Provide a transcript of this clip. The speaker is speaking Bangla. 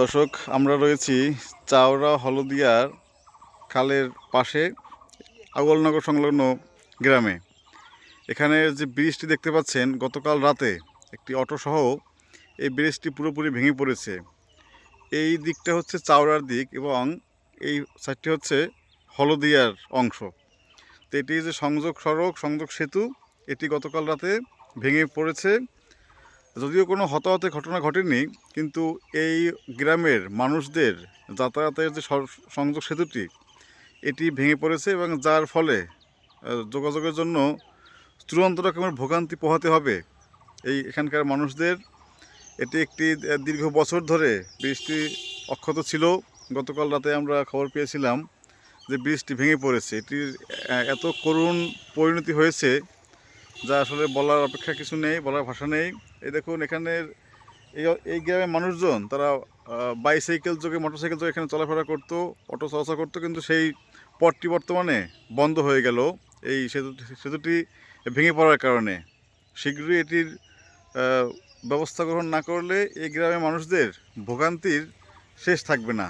দর্শক, আমরা রয়েছি চাওড়া হলদিয়ার খালের পাশে আগলনগর সংলগ্ন গ্রামে। এখানে যে ব্রিজটি দেখতে পাচ্ছেন, গতকাল রাতে একটি অটোসহ এই ব্রিজটি পুরোপুরি ভেঙে পড়েছে। এই দিকটা হচ্ছে চাওড়ার দিক এবং এই সাইডটি হচ্ছে হলদিয়ার অংশ। তো এটি যে সংযোগ সড়ক, সংযোগ সেতু, এটি গতকাল রাতে ভেঙে পড়েছে। যদিও কোনো হতাহতের ঘটনা ঘটেনি, কিন্তু এই গ্রামের মানুষদের যাতায়াতের যে সংযোগ সেতুটি, এটি ভেঙে পড়েছে এবং যার ফলে যোগাযোগের জন্য চূড়ান্ত রকমের ভোগান্তি পোহাতে হবে এই এখানকার মানুষদের। এটি একটি দীর্ঘ বছর ধরে বৃষ্টি অক্ষত ছিল। গতকাল রাতে আমরা খবর পেয়েছিলাম যে বৃষ্টি ভেঙে পড়েছে। এটির এত করুণ পরিণতি হয়েছে যা আসলে বলার অপেক্ষা কিছু নেই, বলার ভাষা নেই। এই দেখুন এখানের এই এই গ্রামের মানুষজন, তারা বাইসাইকেল যোগে মোটরসাইকেল যোগে এখানে চলাফেরা করতো অটো চলাচল করতো, কিন্তু সেই পথটি বর্তমানে বন্ধ হয়ে গেল। এই সেতু সেতুটি ভেঙে পড়ার কারণে। শীঘ্রই এটির ব্যবস্থা গ্রহণ না করলে এই গ্রামের মানুষদের ভোগান্তির শেষ থাকবে না।